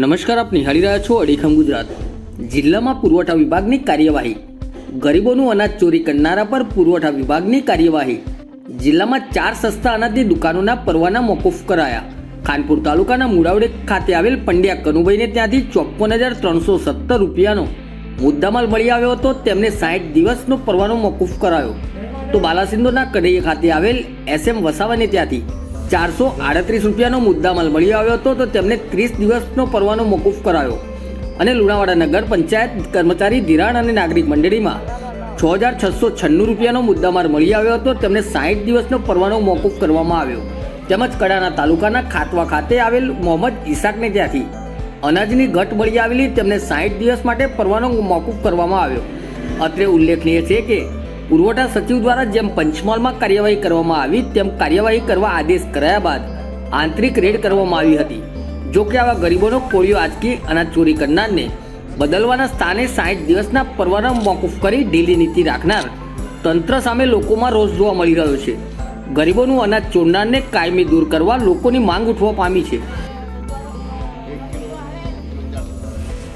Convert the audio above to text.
નમસ્કાર, આપ નિહાળી રહ્યા છો અડીખમ ગુજરાત. જિલ્લામાં પુરવઠા વિભાગની કાર્યવાહી. ગરીબોનું અનાજ ચોરી કરનારા પર પુરવઠા વિભાગની કાર્યવાહી. જિલ્લામાં ચાર સસ્તા અનાજની દુકાનોના પરવાના મોકૂફ કરાયા. ખાનપુર તાલુકાના મુડાવડે ખાતે આવેલ પંડ્યા કનુભાઈને ત્યાંથી ચોપન હજાર ત્રણસો સત્તર રૂપિયાનો મુદ્દામાલ મળી આવ્યો હતો. તેમને સાઠ દિવસનો પરવાનો મોકૂફ કરાયો. તો બાલાસિંદોના કડૈયા ખાતે આવેલ એસએમ વસાવાને ત્યાંથી ચારસો આડત્રીસ રૂપિયાનો મુદ્દામાલ મળી આવ્યો હતો તો તેમને ત્રીસ દિવસનો પરવાનો મોકૂફ કરાયો. અને લુણાવાડા નગર પંચાયત કર્મચારી ધિરાણ અને નાગરિક મંડળીમાં છ હજાર છસો છન્નું રૂપિયાનો મુદ્દામાલ મળી આવ્યો હતો. તેમને સાઠ દિવસનો પરવાનો મોકૂફ કરવામાં આવ્યો. તેમજ કડાના તાલુકાના ખાતવા ખાતે આવેલ મોહમ્મદ ઈસાકને ત્યાંથી અનાજની ઘટ મળી આવેલી. તેમને સાઠ દિવસ માટે પરવાનો મોકૂફ કરવામાં આવ્યો. અત્રે ઉલ્લેખનીય છે કે પુરવઠા સચિવ દ્વારા જેમ પંચમહાલમાં કાર્યવાહી કરવામાં આવી, તેમ કાર્યવાહી કરવા આદેશ કરાયા બાદ આંતરિક રેડ કરવામાં આવી હતી. જો કે આવા ગરીબોનો કોળિયો આજકી અનાજ ચોરી કરનારને બદલવાના સ્થાને સાઠ દિવસના પરવાના મોકૂફ કરી ઢીલી નીતિ રાખનાર તંત્ર સામે લોકોમાં રોષ જોવા મળી રહ્યો છે. ગરીબોનું અનાજ ચોરનારને કાયમી દૂર કરવા લોકોની માંગ ઉઠવા પામી છે.